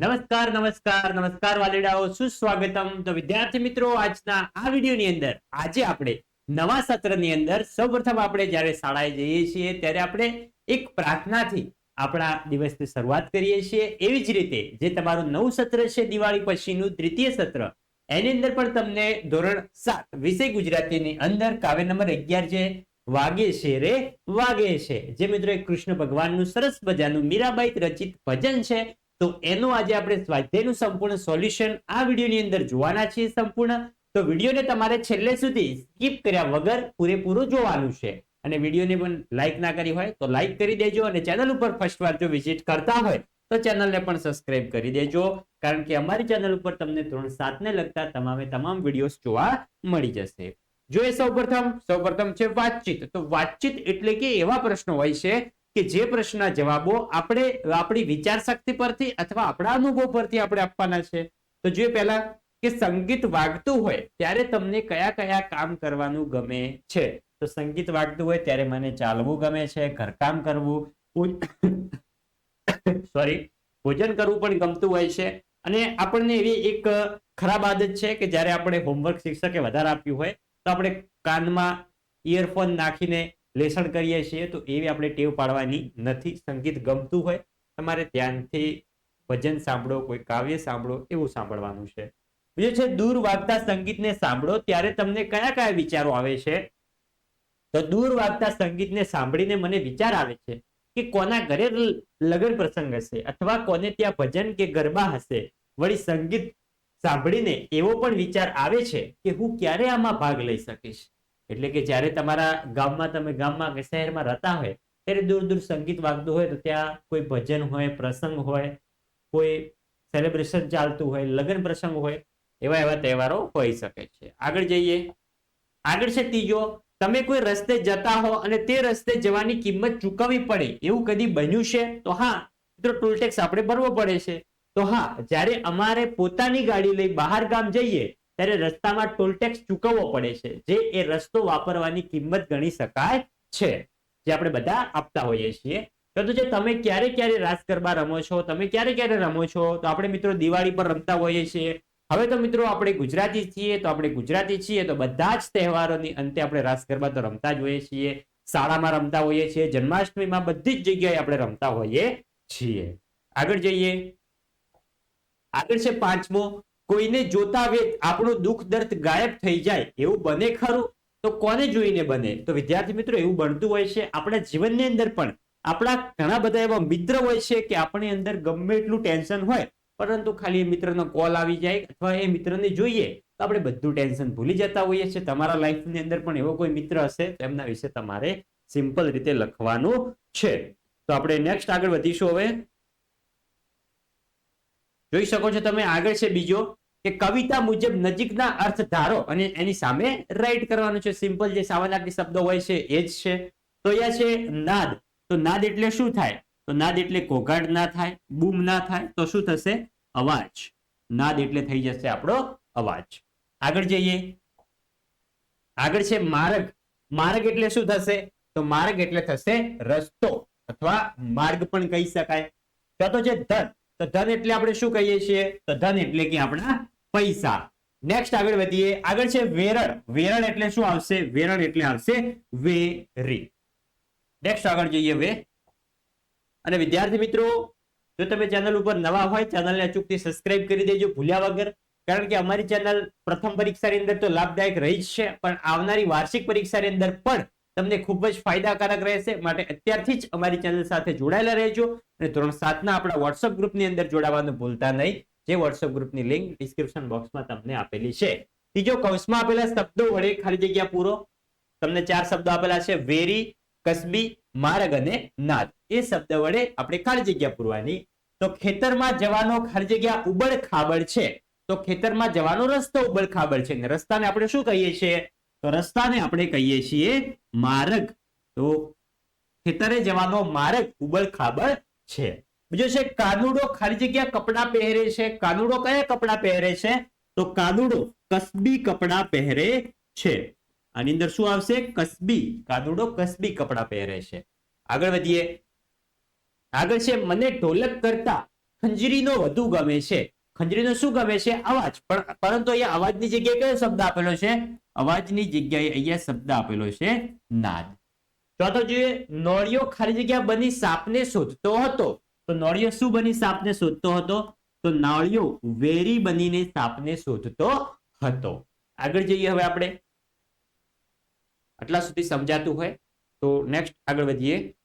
નમસ્કાર નમસ્કાર નમસ્કાર વાલીડાઓ, સુસ્વાગતમ. તો વિદ્યાર્થી મિત્રો, આજના આ વિડીયોની અંદર, આજે આપણે નવા સત્રની અંદર સૌપ્રથમ આપણે જ્યારે શાળાએ જઈએ છીએ, ત્યારે આપણે એક પ્રાર્થનાથી આપણા દિવસની શરૂઆત કરીએ છીએ. એવી જ રીતે જે તમારું નવું સત્ર છે, દિવાળી પછીનું તૃતીય સત્ર, એની અંદર પણ તમને ધોરણ સાત, વિષય ગુજરાતીની અંદર કાવ્ય નંબર અગિયાર જે વાગે છે રે, વાગે છે. જે મિત્રો કૃષ્ણ ભગવાનનું સરસ મજાનું મીરાબાઈ રચિત ભજન છે તો એનું આજે આપણે સ્વાધ્યાયનું સંપૂર્ણ સોલ્યુશન આ વિડીયોની અંદર જોવાના છીએ સંપૂર્ણ. તો વિડીયોને તમારે છેલ્લે સુધી સ્કીપ કર્યા વગર પૂરેપૂરું જોવાનું છે. અને વિડીયોને પણ લાઈક ના કરી હોય તો લાઈક કરી દેજો અને ચેનલ ઉપર ફર્સ્ટ વાર જો વિઝિટ કરતા હોય તો ચેનલને પણ સબસ્ક્રાઇબ કરી દેજો. કારણ કે અમારી ચેનલ ઉપર તમને ધોરણ સાતને લગતા તમામે તમામ વિડીયોઝ જોવા મળી જશે. જો એ સૌપ્રથમ. સૌપ્રથમ છે વાતચીત. તો વાતચીત એટલે કે એવા પ્રશ્નો હોય છે કે જે પ્રશ્નના જવાબો આપણે, આપણી વિચાર શક્તિ પરથી અથવા આપણા અનુભવ પરથી આપણે આપવાના છે. તો જોઈએ પહેલા કે સંગીત વાગતું હોય ત્યારે તમને કયા કયા કામ કરવાનું ગમે છે? તો સંગીત વાગતું હોય ત્યારે મને ચાલવું ગમે છે, ઘરકામ કરવું સોરી ભોજન કરવું પણ ગમતું હોય છે. અને આપણને એવી એક ખરાબ આદત છે કે જ્યારે આપણે હોમવર્ક શિક્ષકે વધારે આપ્યું હોય તો આપણે કાનમાં ઇયરફોન નાખીને લેસન કરીએ છીએ તો એવી આપણે ટેવ પાડવાની નથી. સંગીત ગમતું હોય, તમારે ધ્યાનથી ભજન સાંભળો, કોઈ કાવ્ય સાંભળો, એવું સાંભળવાનું છે. બીજું છે, દૂર વાગતા સંગીતને સાંભળો, ત્યારે તમને કયા કયા વિચારો આવે છે? તો દૂર વાગતા સંગીતને સાંભળીને મને વિચાર આવે છે કે કોના ઘરે લગ્ન પ્રસંગ હશે અથવા કોને ત્યાં ભજન કે ગરબા હશે? વળી સંગીત સાંભળીને એવો પણ વિચાર આવે છે કે હું ક્યારે આમાં ભાગ લઈ શકીશ? એટલે કે જ્યારે તમારા ગામમાં તમે ગામમાં કે શહેરમાં રહેતા હોય, ત્યારે દૂર દૂર સંગીત વાગતું હોય તો ત્યાં કોઈ ભજન હોય, પ્રસંગ હોય, કોઈ સેલિબ્રેશન ચાલતું હોય, લગ્ન પ્રસંગ હોય, એવા એવા તહેવારો હોઈ શકે છે. આગળ જઈએ. આગળ છે ત્રીજો, તમે કોઈ રસ્તે જતા હો અને તે રસ્તે જવાની કિંમત ચૂકવવી પડે, એવું કદી બન્યું છે? તો હા, મિત્રો ટોલ ટેક્સ આપણે ભરવો પડે છે. તો હા, જ્યારે અમારે પોતાની ગાડી લઈ બહાર ગામ જઈએ ત્યારે રસ્તામાં ટોલ ચૂકવવો પડે છે. જે એ રસ્તો વાપરવાની કિંમત ગણી શકાય છે. જે આપણે બધા આપતા હોઈએ છીએ. તો જે તમે ક્યારે ક્યારે રાસ ગરબા રમો છો, તમે ક્યારે ક્યારે રમો છો, તો આપણે મિત્રો દિવાળી પર રમતા હોઈએ છીએ. હવે તો મિત્રો આપણે ગુજરાતી છીએ, તો આપણે ગુજરાતી છીએ, તો બધા જ તહેવારોની અંતે આપણે રાસ ગરબા તો રમતા જ હોઈએ છીએ. શાળામાં રમતા હોઈએ છીએ, જન્માષ્ટમીમાં બધી જ જગ્યાએ આપણે રમતા હોઈએ છીએ. આગળ જઈએ. આગળ છે પાંચમો. કોઈને જોતા વેત આપણું દુઃખ દર્દ ગાયબ થઈ જાય, એવું બને ખરું? તો કોને જોઈને બને? તો વિદ્યાર્થી મિત્રો, એવું બનતું હોય છે. આપણા જીવનની અંદર પણ આપણા ઘણા બધા એવા મિત્ર હોય છે કે આપણી અંદર ગમે એટલું ટેન્શન હોય, પરંતુ ખાલી એ મિત્રનો કોલ આવી જાય અથવા એ મિત્રને જોઈએ, તો આપણે બધું ટેન્શન ભૂલી જતા હોઈએ છીએ. તમારા લાઈફની અંદર પણ એવો કોઈ મિત્ર હશે તો એમના વિશે તમારે સિમ્પલ રીતે લખવાનું છે. તો આપણે નેક્સ્ટ આગળ વધીશું હવે. જોઈ શકો છો તમે આગળ છે બીજો, કે કવિતા મુજબ નજીકના અર્થ ધારો અને એની સામે રાઈટ કરવાનું છે. સિમ્પલ જે સામાનાર્થી શબ્દો હોય છે, એ જ છે. તો અહીંયા છે નાદ. તો નાદ એટલે શું થાય? તો નાદ એટલે કોગાડ ના થાય, બૂમ ના થાય. તો શું થશે? અવાજ. નાદ એટલે થઈ જશે આપણો અવાજ. આગળ જઈએ. આગળ છે માર્ગ. માર્ગ એટલે શું થશે? તો માર્ગ એટલે થશે રસ્તો અથવા માર્ગ પણ કહી શકાય. તો છે ધન. તો ધન એટલે આપણે શું કહીએ છીએ? તો ધન એટલે કે આપણા પૈસા. નેક્સ્ટ આગળ વધીએ. આગળ છે વેરણ. વેરણ એટલે શું આવશે? વેરણ એટલે આવશે વેરી. નેક્સ્ટ આગળ જઈએ વે અને વિદ્યાર્થી મિત્રો, જો તમે ચેનલ ઉપર નવા હોય ચેનલને અચૂકથી સબસ્ક્રાઇબ કરી દેજો ભૂલ્યા વગર. કારણ કે અમારી ચેનલ પ્રથમ પરીક્ષાની અંદર તો લાભદાયક રહી જ છે, પણ આવનારી વાર્ષિક પરીક્ષાની અંદર પણ તમને ખૂબ જ ફાયદાકારક રહેશે. માટે અત્યારથી જ અમારી ચેનલ સાથે જોડાયેલા રહેજો. અને ધોરણ સાતના આપણા વોટ્સઅપ ગ્રુપની અંદર જોડાવાનું ભૂલતા નહીં. જે વોટ્સઅપ ગ્રુપની લિંક ડિસ્ક્રિપ્શન બોક્સમાં તમને આપેલી છે. ત્રીજો કૌંસમાં આપેલા શબ્દો વડે ખાલી જગ્યા પૂરો. તમને ચાર શબ્દો આપેલા છે. વેરી, કસબી, માર્ગ અને નાદ. એ શબ્દ વડે આપણે ખાલી જગ્યા પૂરવાની. તો ખેતરમાં જવાનો ખાલી જગ્યા ઉબડ ખાબડ છે. તો ખેતરમાં જવાનો રસ્તો ઉબડ ખાબડ છે. રસ્તાને આપણે શું કહીએ છીએ? તો રસ્તાને આપણે કહીએ છીએ માર્ગ. તો ખેતરે જવાનો માર્ગ ઉબળ ખાબળ છે. બીજો છે કાનુડો ખાલી જગ્યા કપડાં પહેરે છે. કાનુડો કયા કપડાં પહેરે છે? તો કાનુડો કસબી કપડાં પહેરે છે. આની અંદર શું આવશે? કસબી. કાનુડો કસબી કપડાં પહેરે છે. આગળ વધીએ. આગળ છે મને ઢોલક કરતા ખંજરીનો વધુ ગમે છે. ખંજરીનો શું ગમે છે? અવાજ. પણ પરંતુ અહીંયા અવાજની જગ્યાએ કયો શબ્દ આપેલો છે? અવાજની જગ્યાએ અહીંયા શબ્દ આપેલો છે નાદ. ચોથો જોઈએ નોળિયો ખાલી જગ્યા બની સાપને શોધતો હતો. તો નોળિયો શું બની સાપને શોધતો હતો? તો નોળિયો વેરી બનીને સાપને શોધતો હતો. આગળ જઈએ હવે આપણે. આટલા સુધી સમજાતું હોય. તો નેક્સ્ટ આગળ વધીએ.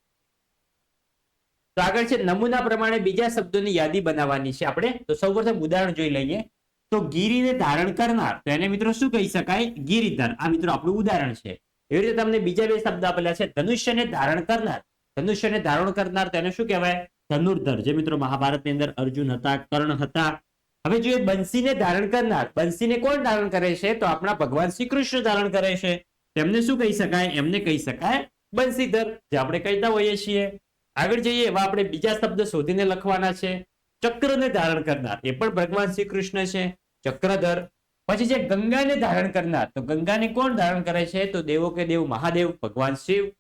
તો આગળ છે, નમૂના પ્રમાણે બીજા શબ્દોની યાદી બનાવવાની છે આપણે. તો સૌપ્રથમ ઉદાહરણ જોઈ લઈએ. તો ગીરીને ધારણ કરનાર, તો એને મિત્રો શું કહી શકાય? ગીરીધર. આ મિત્રો આપણું ઉદાહરણ છે. એવી રીતે તમને બીજા બે શબ્દ આપેલા છે. ધનુષ્યને ધારણ કરનાર. ધનુષ્યને ધારણ કરનાર તો શું કહેવાય? ધનુર્ધર. જે મિત્રો મહાભારતની અંદર અર્જુન હતા, કર્ણ હતા. હવે જોઈએ બંસીને ધારણ કરનાર. બંસીને કોણ ધારણ કરે છે? તો આપણા ભગવાન શ્રી કૃષ્ણ ધારણ કરે છે. તેમને શું કહી શકાય? એમને કહી શકાય બંસીધર, જે આપણે કહેતા હોઈએ છીએ. આગળ જઈએ, એવા આપણે બીજા શબ્દ શોધીને લખવાના છે. ચક્રને ધારણ કરનાર, એ પણ ભગવાન શ્રી કૃષ્ણ છે. ચક્રધર, પછી છે ગંગાને ધારણ કરનાર. તો ગંગાને કોણ ધારણ કરે છે? તો દેવો કે દેવ મહાદેવ, ભગવાન શિવ.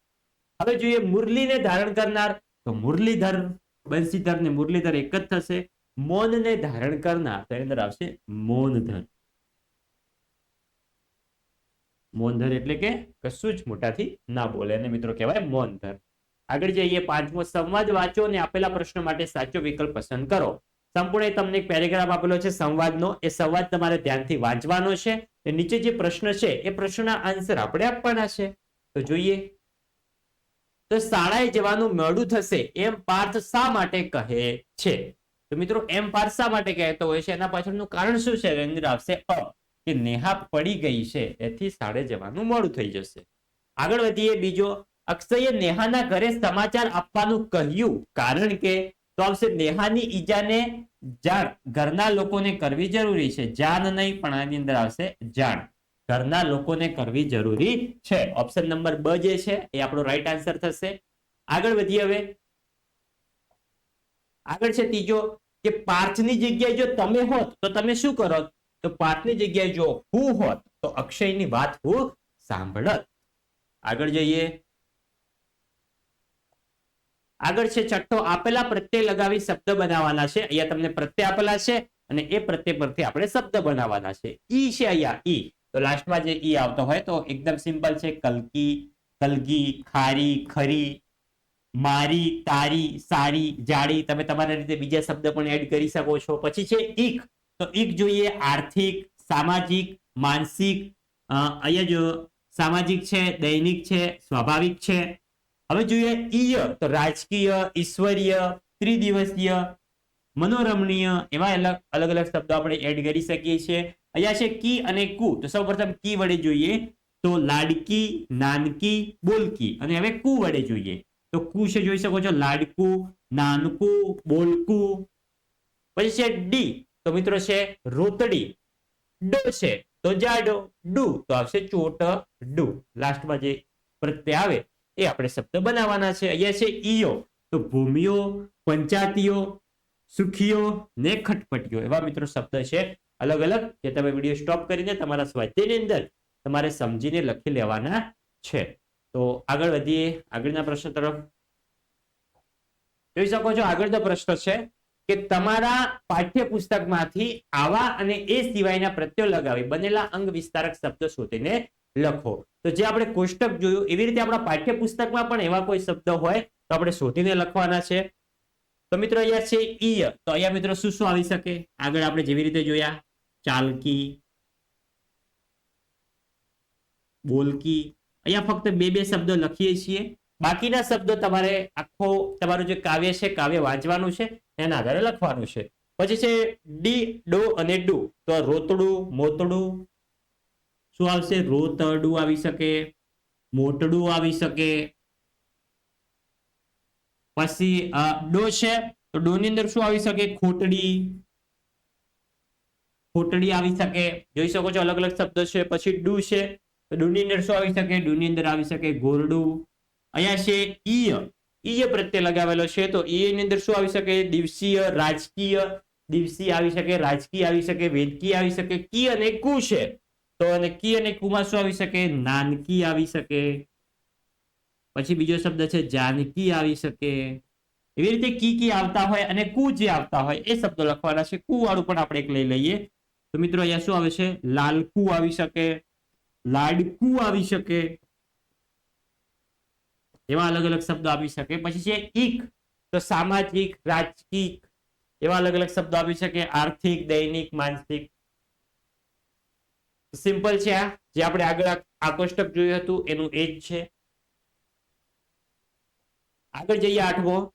હવે જોઈએ મુરલીને ધારણ કરનાર. તો મુરલીધર બંસીધર ને મુરલીધર એક જ થશે. મૌનને ધારણ કરનાર, તો અંદર આવશે મૌનધર. મૌનધર એટલે કે કશું જ મોટાથી ના બોલે. અને મિત્રો કહેવાય મૌનધર. આગળ જઈએ, પાંચમો સંવાદ વાંચો અને આપેલા પ્રશ્ન માટે સાચો વિકલ્પ પસંદ કરો. સંપૂર્ણ તમને એક પેરેગ્રાફ આપેલો છે, સંવાદનો. એ સંવાદ તમારે ધ્યાનથી વાંચવાનો છે. નીચે જે પ્રશ્ન છે, એ પ્રશ્નના આન્સર આપણે આપવાના છે. તો જોઈએ. તો શાળાએ જવાનું મોડું થશે, એમ પાર્થ શા માટે કહે છે? તો મિત્રો, એમ પાર્થ શા માટે કહેતો હોય છે? એના પાછળનું કારણ શું છે? રેન્દ્ર આવશે અ, કે નેહા પડી ગઈ છે. એથી શાળે જવાનું મોડું થઈ જશે. આગળ વધીએ, બીજો અક્ષયે નેહાના ઘરે સમાચાર આપવાનું કહ્યું. કારણ કે તો આવશે નેહાની ઈજાને જાણ. ઘરના લોકોને કરવી જરૂરી છે. જાન નહીં, પણ આની અંદર આવશે જાણ. ઘરના લોકોને કરવી જરૂરી છે. ઓપ્શન નંબર બ જે છે, એ આપણો રાઈટ આન્સર થશે. આગળ વધીએ હવે. આગળ છે ત્રીજો, કે પાર્થની જગ્યાએ જો તમે હોત, તો તમે શું કરો? તો પાર્થની જગ્યાએ જો હું હોત, તો અક્ષયની વાત હું સાંભળત. આગળ જઈએ. આગળ છે છઠ્ઠો, આપેલા પ્રત્યય લગાવી શબ્દ બનાવવાના છે. અહીંયા તમને પ્રત્યય આપેલા છે અને એ પ્રત્યય પરથી આપણે શબ્દ બનાવવાના છે. ઈ છે અહીંયા, ઈ. તો લાસ્ટમાં જે ઈ આવતો હોય તો એકદમ સિમ્પલ છે. કલકી, કલગી, ખારી, ખરી, મારી, તારી, સારી, જાડી. તમે તમારા રીતે બીજા શબ્દ પણ એડ કરી શકો છો. પછી છે ઈક. તો ઈક જોઈએ આર્થિક, સામાજિક, માનસિક. અહીંયા જો સામાજિક છે, દૈનિક છે, સ્વાભાવિક છે. હવે જોઈએ ઈય તો રાજકીય, ઈશ્વરીય, ત્રિદિવસીય, મનોરમણીય એવા અલગ અલગ અલગ શબ્દો આપણે એડ કરી શકીએ છીએ. અહીંયા છે કી અને કુ. તો સૌપ્રથમ કી વડે જોઈએ. તો લાડકી, નાનકી, બોલકી. અને હવે કુ વડે જોઈએ. તો કુ છે જોઈ શકો છો. લાડકું, નાનકું, બોલકું. પછી છે ડી. તો મિત્રો છે રોતડી. ડો છે તો જાડો ડુ. તો આવશે ચોટ ડુ લાસ્ટમાં જે પ્રત્યે આવે. એ આપણે શબ્દ બનાવવાના છે. અહીંયા છે ઈયો. તો ભૂમિઓ, પંચાતીઓ, સુખીઓ ને ખટપટીઓ. એવા મિત્રો શબ્દ છે અલગ અલગ જે તમે વીડિયો સ્ટોપ કરીને તમારા સ્વાધ્યાયની અંદર તમારે સમજીને લખી લેવાના છે. તો આગળ વધીએ. આગળના પ્રશ્ન તરફ. જોઈ શકો છો આગળનો પ્રશ્ન છે કે તમારા પાઠ્યપુસ્તકમાંથી આવા અને એ સિવાયના પ્રત્યયો લગાવી બનેલા અંગ વિસ્તારક શબ્દ શોધીને લખો. તો જે આપણે કોષ્ટક જોયું, એવી રીતે આપણા પાઠ્યપુસ્તકમાં પણ એવા કોઈ શબ્દ હોય, તો આપણે શોધીને લખવાના છે. તો મિત્રો અહીંયા છે ઈય તો અહીંયા મિત્રો શું શું આવી શકે? આગળ આપણે જેવી રીતે જોયા. ચાલકી, બોલકી. અહીંયા ફક્ત બે બે શબ્દો લખીએ છીએ. બાકીના શબ્દો તમારે આખો, તમારું જે કાવ્ય છે, કાવ્ય વાંચવાનું છે, એના આધારે લખવાનું છે. પછી છે ડી, ડો અને ડુ. તો રોતડું, મોતડું શું આવશે? રોતરડું આવી શકે, મોટડું આવી શકે. પછી ડો છે? તો ડો ની અંદર શું આવી શકે? ખોટડી. ખોટડી આવી શકે. જોઈ શકો છો અલગ અલગ શબ્દ છે. પછી ડુ છે. તો ડુ ની અંદર શું આવી શકે? ડુ ની અંદર આવી શકે ગોરડું. અહીંયા છે ઈય. ઈય પ્રત્યે લગાવેલો છે. તો ઈયની અંદર શું આવી શકે? દિવસીય, રાજકીય. દિવસી આવી શકે, રાજકીય આવી શકે વેદકી આવી શકે. કી અને કુ છે? તો અને અને કુમાં શું આવી શકે, નાનકી આવી શકે. પછી બીજો શબ્દ છે, જાનકી આવી શકે. એવી રીતે કી કી આવતા હોય અને કુ જે આવતા હોય, એ શબ્દો લખવાના છે. કુ વાળું પણ આપણે એક લઈ લઈએ. તો મિત્રો અહીંયા શું આવે છે? લાલકુ આવી શકે. લાડકુ આવી શકે. એવા અલગ અલગ શબ્દો આવી શકે. પછી છે ઈક. તો સામાજિક, રાજકીય. એવા અલગ અલગ શબ્દો આવી શકે. આર્થિક, દૈનિક, માનસિક. સિમ્પલ છે આ. જે આપણે આગળ આ- કોષ્ટક જોયું હતું, એનું એ છે. આગળ જઈએ આઠમો.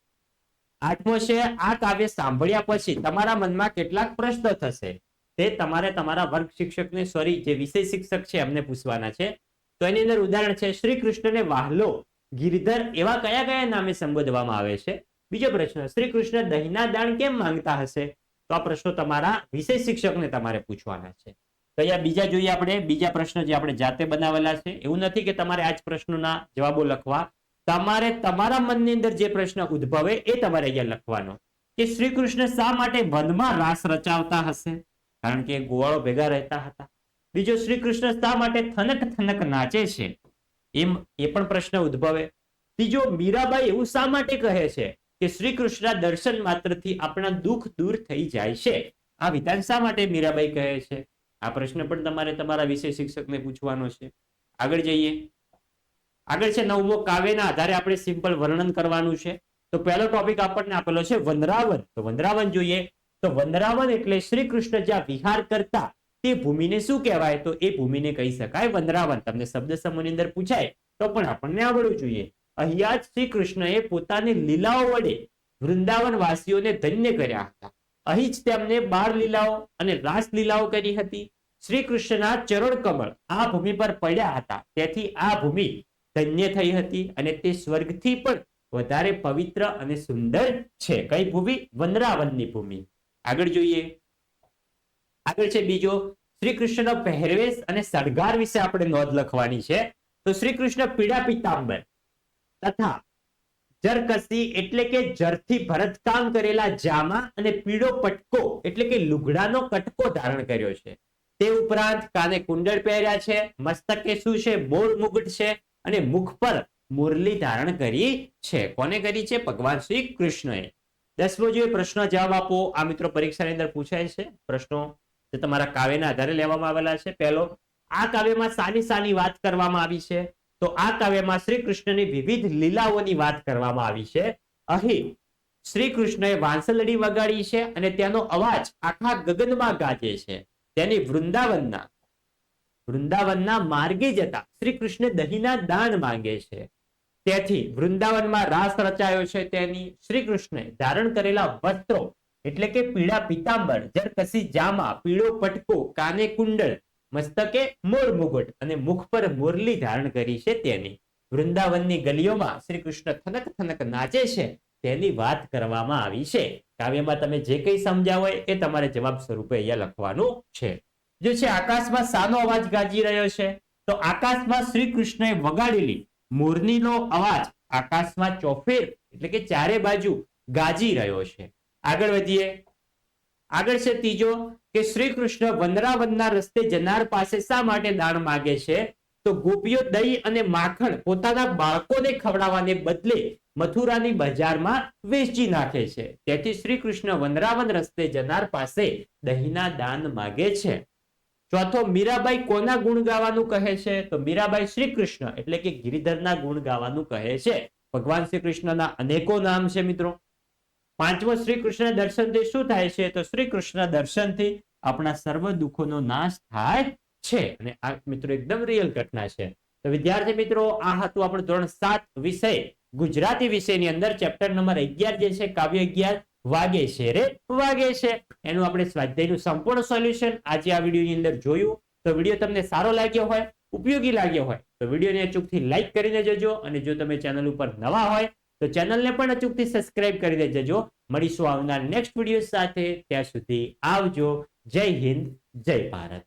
આઠમો છે, આ કાવ્ય સાંભળ્યા પછી તમારા મનમાં કેટલાક પ્રશ્ન થશે. તે તમારે તમારા વર્ગ શિક્ષકને સોરી જે વિષય શિક્ષક છે, એમને પૂછવાના છે. તો એની અંદર ઉદાહરણ છે, શ્રી કૃષ્ણને વાહલો, ગિરધર એવા કયા કયા નામે સંબોધવામાં આવે છે? બીજો પ્રશ્ન, શ્રી કૃષ્ણ દહીંના દાણ કેમ માંગતા હશે? તો આ પ્રશ્નો તમારા વિષય શિક્ષકને તમારે પૂછવાના છે. તો અહીંયા બીજા જોઈએ આપણે, બીજા પ્રશ્ન જે આપણે જાતે બનાવેલા છે. એવું નથી કે તમારે આ જ પ્રશ્નોના જવાબો લખવા. તમારે તમારા મનની અંદર જે પ્રશ્ન ઉદ્ભવે એ તમારે અહીંયા લખવાનો. કે શ્રી કૃષ્ણ શા માટે વનમાં રાસ રચાવતા હશે? કારણ કે ગોવાળો ભેગા રહેતા હતા. બીજો શ્રી કૃષ્ણ શા માટે થનક થનક નાચે છે? એમ, એ પણ પ્રશ્ન ઉદ્ભવે. ત્રીજો, મીરાબાઈ એવું શા માટે કહે છે કે શ્રી કૃષ્ણ દર્શન માત્રથી આપણા દુઃખ દૂર થઈ જાય છે? આ વિધાન શા માટે મીરાબાઈ કહે છે? આ પ્રશ્ન પણ તમારે તમારા વિષય શિક્ષકને પૂછવાનો છે. આગળ જઈએ. આગળ છે નવમો, કાવ્યના આધારે આપણે સિમ્પલ વર્ણન કરવાનું છે. તો પહેલો ટોપિક આપણને આપેલો છે વંદરાવન. તો વંદરાવન જોઈએ. તો વંદરાવન એટલે શ્રી કૃષ્ણ જ્યાં વિહાર કરતા તે ભૂમિને શું કહેવાય? તો એ ભૂમિને કહી શકાય વંદરાવન. તમને શબ્દ સમૂહની અંદર પૂછાય તો પણ આપણને આવડવું જોઈએ. અહીંયા જ શ્રી કૃષ્ણએ પોતાની લીલાઓ વડે વૃંદાવન વાસીઓને ધન્ય કર્યા હતા. અહીં જ તેમને બાળ લીલાઓ અને રાસ લીલાઓ કરી હતી. શ્રી કૃષ્ણના ચરણ કમળ આ ભૂમિ પર પડ્યા હતા. તેથી આ ભૂમિ ધન્ય થઈ હતી અને તે સ્વર્ગથી પણ વધારે પવિત્ર અને સુંદર છે. કઈ ભૂમિ? વનરાવનની ભૂમિ. આગળ જોઈએ. આગળ છે બીજો. શ્રી કૃષ્ણનો પહેરવેશ અને શણગાર વિશે આપણે નોંધ લખવાની છે. તો શ્રી કૃષ્ણ પીડા પિતાંબર તથા જરકસી એટલે કે જરથી ભરતકામ કરેલા જામા અને પીળો પટકો એટલે કે લુગડાનો કટકો ધારણ કર્યો છે. તે ઉપરાંત કાને કુંડળ પહેર્યા છે, મસ્તકે શું છે મોર મુગટ છે અને મુખ પર મુરલી ધારણ કરી છે. કોને કરી છે? ભગવાન શ્રી કૃષ્ણએ. દસમો જોઈએ પ્રશ્ન જવાબ આપો, આ મિત્રો પરીક્ષાની અંદર પૂછાય છે. પ્રશ્નો જે તમારા કાવ્યના આધારે લેવામાં આવેલા છે. પહેલો, આ કાવ્યમાં સાની સાની વાત કરવામાં આવી છે. તો આ કાવ્યમાં શ્રી કૃષ્ણની વિવિધ લીલાઓની વાત કરવામાં આવી છે. અહીં શ્રી કૃષ્ણએ વાંસલડી વગાડી છે અને તેનો અવાજ આખા ગગનમાં ગાજે છે. તેની વૃંદાવનના વૃંદાવનના માર્ગે જતા શ્રી કૃષ્ણ દહીંના દાન માંગે છે. તેથી વૃંદાવનમાં રાસ રચાયો છે તેની શ્રી કૃષ્ણે ધારણ કરેલા વસ્ત્રો એટલે કે પીળા પિતાંબર જરકસી જામા, પીળો પટકો કાને કુંડળ મસ્તકે મોર મુગુટ અને મુખ પર મુરલી ધારણ કરી છે તેની. વૃંદાવનની ગલીઓમાં શ્રી કૃષ્ણ થનક થનક નાચે છે તેની વાત કરવામાં આવી છે. કાવ્યમાં તમે જે કંઈ સમજ્યા હોય એ તમારે જવાબ સ્વરૂપે અહીંયા લખવાનું છે. જો છે આકાશમાં સાનો અવાજ ગાજી રહ્યો છે, તો આકાશમાં શ્રી કૃષ્ણએ વગાડેલી મોરનીનો અવાજ આકાશમાં ચોફેર એટલે કે ચારે બાજુ ગાજી રહ્યો છે. આગળ વધીએ. આગળ છે ત્રીજો કે શ્રી કૃષ્ણ વનરાવનના રસ્તે જનાર પાસે શા માટે દાણ માગે છે? તો ગોપીઓ દહીં અને માખણ પોતાના બાળકોને ખવડાવવાને બદલે મથુરાની બજારમાં વેચી નાખે છે. તેથી શ્રી કૃષ્ણ વનરાવન રસ્તે જનાર પાસે દહીંના દાન માગે છે. ચોથો, મીરાબાઈ કોના ગુણ ગાવાનું કહે છે? તો મીરાબાઈ શ્રી કૃષ્ણ એટલે કે ગિરિધરના ગુણ ગાવાનું કહે છે. ભગવાન શ્રી કૃષ્ણના અનેકો નામ છે મિત્રો. પાંચમો શ્રી કૃષ્ણ દર્શનથી શું થાય છે? તો શ્રી કૃષ્ણ દર્શનથી આપણા સર્વ દુઃખોનો નાશ થાય છે. અને આ મિત્રો એકદમ રિયલ ઘટના છે. તો વિદ્યાર્થી મિત્રો, આ હતું આપણું ધોરણ સાત વિષય. ગુજરાતી વિષયની અંદર ચેપ્ટર નંબર અગિયાર જે છે, કાવ્ય અગિયાર વાગે છે. રે, વાગે છે. એનું આપણે સ્વાધ્યાયનું સંપૂર્ણ સોલ્યુશન આજે આ વિડીયોની અંદર જોયું. તો વીડિયો તમને સારો લાગ્યો હોય, ઉપયોગી લાગ્યો હોય, તો વિડીયોને અચૂકથી લાઈક કરીને જજો. અને જો તમે ચેનલ ઉપર નવા હોય તો ચેનલને પણ અચૂકથી સબસ્ક્રાઇબ કરીને જજો મળીશું આવનાર નેક્સ્ટ વીડિયો સાથે, ત્યાં સુધી આવજો. જય હિન્દ, જય ભારત.